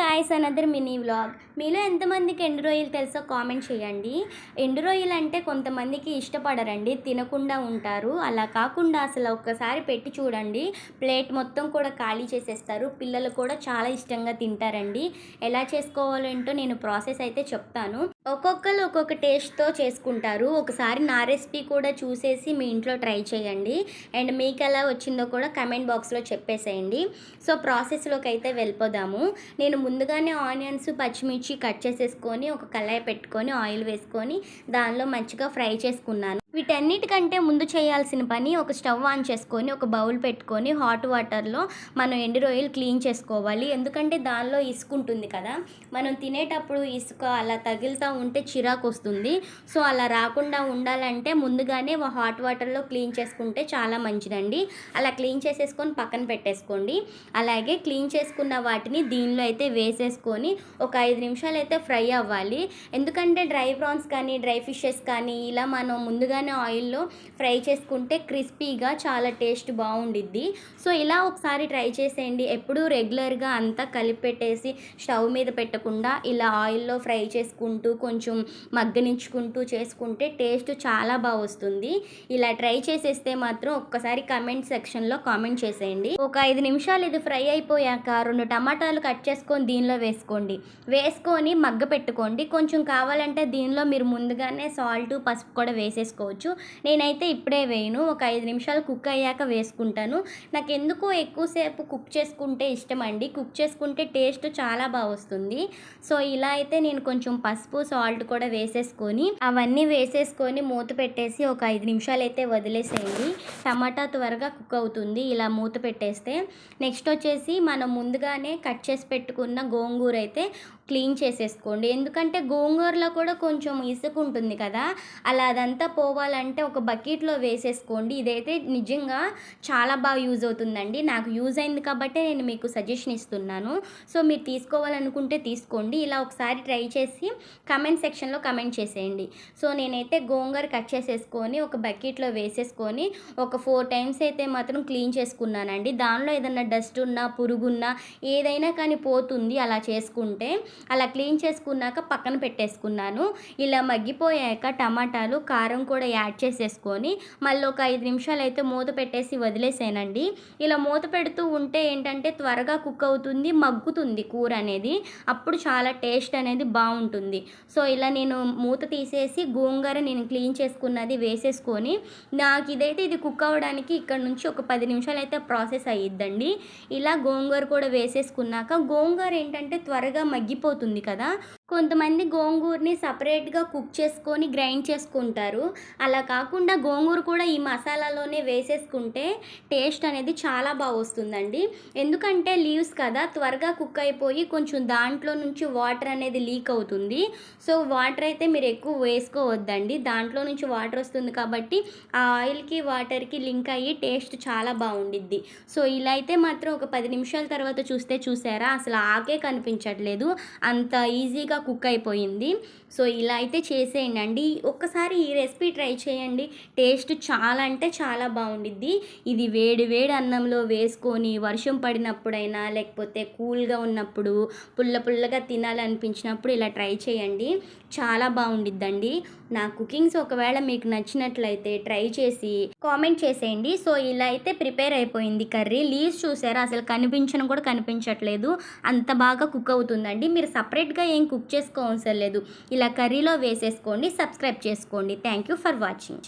Guys another mini vlog మీలో ఎంతమందికి ఎండు రొయ్యలు తెలుసో కామెంట్ చేయండి. ఎండు రొయ్యలు అంటే కొంతమందికి ఇష్టపడరండి తినకుండా ఉంటారు. అలా కాకుండా అసలు ఒక్కసారి పెట్టి చూడండి. ప్లేట్ మొత్తం కూడా ఖాళీ చేసేస్తారు. పిల్లలు కూడా చాలా ఇష్టంగా తింటారండి. ఎలా చేసుకోవాలంటో నేను ప్రాసెస్ అయితే చెప్తాను. ఒక్కొక్కరు ఒక్కొక్క టేస్ట్తో చేసుకుంటారు. ఒకసారి నా రెసిపీ కూడా చూసేసి మీ ఇంట్లో ట్రై చేయండి. అండ్ మీకు ఎలా వచ్చిందో కూడా కమెంట్ బాక్స్లో చెప్పేసేయండి. సో ప్రాసెస్లోకి అయితే వెళ్ళిపోదాము. నేను ముందుగానే ఆనియన్స్ పచ్చిమిర్చి కట్ చేసేసుకొని ఒక కళాయి పెట్టుకొని ఆయిల్ వేసుకొని దానిలో మంచిగా ఫ్రై చేసుకున్నాను. వీటన్నిటికంటే ముందు చేయాల్సిన పని ఒక స్టవ్ ఆన్ చేసుకొని ఒక బౌల్ పెట్టుకొని హాట్ వాటర్లో మనం ఎండు రొయ్యలు క్లీన్ చేసుకోవాలి. ఎందుకంటే దానిలో ఇసుక ఉంటుంది కదా. మనం తినేటప్పుడు ఇసుక అలా తగులుతూ ఉంటే చిరాకు వస్తుంది. సో అలా రాకుండా ఉండాలంటే ముందుగానే హాట్ వాటర్లో క్లీన్ చేసుకుంటే చాలా మంచిదండి. అలా క్లీన్ చేసేసుకొని పక్కన పెట్టేసుకోండి. అలాగే క్లీన్ చేసుకున్న వాటిని దీనిలో అయితే వేసేసుకొని ఒక ఐదు నిమిషాలు అయితే ఫ్రై అవ్వాలి. ఎందుకంటే డ్రై ప్రాన్స్ కానీ డ్రై ఫిషెస్ కానీ ఇలా మనం ముందుగా ముందుగానే ఆయిల్లో ఫ్రై చేసుకుంటే క్రిస్పీగా చాలా టేస్ట్ బాగుండిద్ది. సో ఇలా ఒకసారి ట్రై చేసేయండి. ఎప్పుడూ రెగ్యులర్గా అంతా కలిపి పెట్టేసి స్టవ్ మీద పెట్టకుండా ఇలా ఆయిల్లో ఫ్రై చేసుకుంటూ కొంచెం మగ్గనించుకుంటూ చేసుకుంటే టేస్ట్ చాలా బాగా వస్తుంది. ఇలా ట్రై చేసేస్తే మాత్రం ఒక్కసారి కమెంట్ సెక్షన్లో కామెంట్ చేసేయండి. ఒక ఐదు నిమిషాలు ఇది ఫ్రై అయిపోయాక రెండు టమాటాలు కట్ చేసుకొని దీనిలో వేసుకోండి. వేసుకొని మగ్గ పెట్టుకోండి కొంచెం కావాలంటే దీనిలో మీరు ముందుగానే సాల్ట్ పసుపు కూడా వేసేసుకోవచ్చు. నేనైతే ఇప్పుడే వేయను. ఒక ఐదు నిమిషాలు కుక్ అయ్యాక వేసుకుంటాను. నాకు ఎందుకు ఎక్కువసేపు కుక్ చేసుకుంటే ఇష్టం అండి కుక్ చేసుకుంటే టేస్ట్ చాలా బాగా వస్తుంది. సో ఇలా అయితే నేను కొంచెం పసుపు సాల్ట్ కూడా వేసేసుకొని అవన్నీ వేసేసుకొని మూత పెట్టేసి ఒక ఐదు నిమిషాలు అయితే వదిలేసేయండి. టమాటా త్వరగా కుక్ అవుతుంది. ఇలా మూత పెట్టేస్తే నెక్స్ట్ వచ్చేసి మనం ముందుగానే కట్ చేసి పెట్టుకున్న గోంగూర అయితే క్లీన్ చేసేసుకోండి. ఎందుకంటే గోంగూరలో కూడా కొంచెం ఇసుక ఉంటుంది కదా. అలా అదంతా పోవాలంటే ఒక బకెట్లో వేసేసుకోండి. ఇదైతే నిజంగా చాలా బాగా యూజ్ అవుతుందండి. నాకు యూజ్ అయింది కాబట్టి నేను మీకు సజెషన్ ఇస్తున్నాను. సో మీరు తీసుకోవాలనుకుంటే తీసుకోండి. ఇలా ఒకసారి ట్రై చేసి కమెంట్ సెక్షన్లో కమెంట్ చేసేయండి. సో నేనైతే గోంగూర కట్ చేసేసుకొని ఒక బకెట్లో వేసేసుకొని ఒక ఫోర్ టైమ్స్ అయితే మాత్రం క్లీన్ చేసుకున్నానండి. దానిలో ఏదైనా డస్ట్ ఉన్నా పురుగున్నా ఏదైనా కానీ పోతుంది అలా చేసుకుంటే. అలా క్లీన్ చేసుకున్నాక పక్కన పెట్టేసుకున్నాను. ఇలా మగ్గిపోయాక టమాటాలు కారం కూడా యాడ్ చేసేసుకొని మళ్ళీ ఒక ఐదు నిమిషాలు అయితే మూత పెట్టేసి వదిలేసానండి. ఇలా మూత పెడుతూ ఉంటే ఏంటంటే త్వరగా కుక్ అవుతుంది మగ్గుతుంది కూర అనేది. అప్పుడు చాలా టేస్ట్ అనేది బాగుంటుంది. సో ఇలా నేను మూత తీసేసి గోంగూర నేను క్లీన్ చేసుకున్నది వేసేసుకొని నాకు ఇదైతే ఇది కుక్ అవ్వడానికి ఇక్కడ నుంచి ఒక పది నిమిషాలు అయితే ప్రాసెస్ అయ్యిద్దండి ఇలా గోంగూర కూడా వేసేసుకున్నాక గోంగూర ఏంటంటే త్వరగా మగ్గిపోతుంది కదా. కొంతమంది గోంగూరని సపరేట్గా కుక్ చేసుకొని గ్రైండ్ చేసుకుంటారు. అలా కాకుండా గోంగూర కూడా ఈ మసాలాలోనే వేసేసుకుంటే టేస్ట్ అనేది చాలా బాగా వస్తుందండి. ఎందుకంటే లీవ్స్ కదా త్వరగా కుక్ అయిపోయి కొంచెం దాంట్లో నుంచి వాటర్ అనేది లీక్ అవుతుంది. సో వాటర్ అయితే మీరు ఎక్కువ వేసుకోవద్దండి. దాంట్లో నుంచి వాటర్ వస్తుంది కాబట్టి ఆ ఆయిల్కి వాటర్కి లింక్ అయ్యి టేస్ట్ చాలా బాగుండిద్ది. సో ఇలా అయితే మాత్రం ఒక పది నిమిషాల తర్వాత చూస్తే చూసారా? అసలు ఆకే కనిపించట్లేదు. అంత ఈజీగా కుక్ అయిపోయింది. సో ఇలా అయితే చేసేయండి అండి ఒక్కసారి ఈ రెసిపీ ట్రై చేయండి. టేస్ట్ చాలా అంటే చాలా బాగుండిద్ది. ఇది వేడి వేడి అన్నంలో వేసుకొని వర్షం పడినప్పుడైనా లేకపోతే కూల్గా ఉన్నప్పుడు పుల్ల పుల్లగా తినాలనిపించినప్పుడు ఇలా ట్రై చేయండి. చాలా బాగుండిద్దండి. నా కుకింగ్స్ ఒకవేళ మీకు నచ్చినట్లయితే ట్రై చేసి కామెంట్ చేసేయండి. సో ఇలా అయితే ప్రిపేర్ అయిపోయింది కర్రీ. లీవ్స్ చూసారా? అసలు కనిపించను కూడా కనిపించట్లేదు. అంత బాగా కుక్ అవుతుందండి. మీరు సపరేట్గా ఏం కుక్ చేసుకోవసరం లేదు. ఇలా కర్రీలో వేసేసుకోండి సబ్స్క్రైబ్ చేసుకోండి. Thank you for watching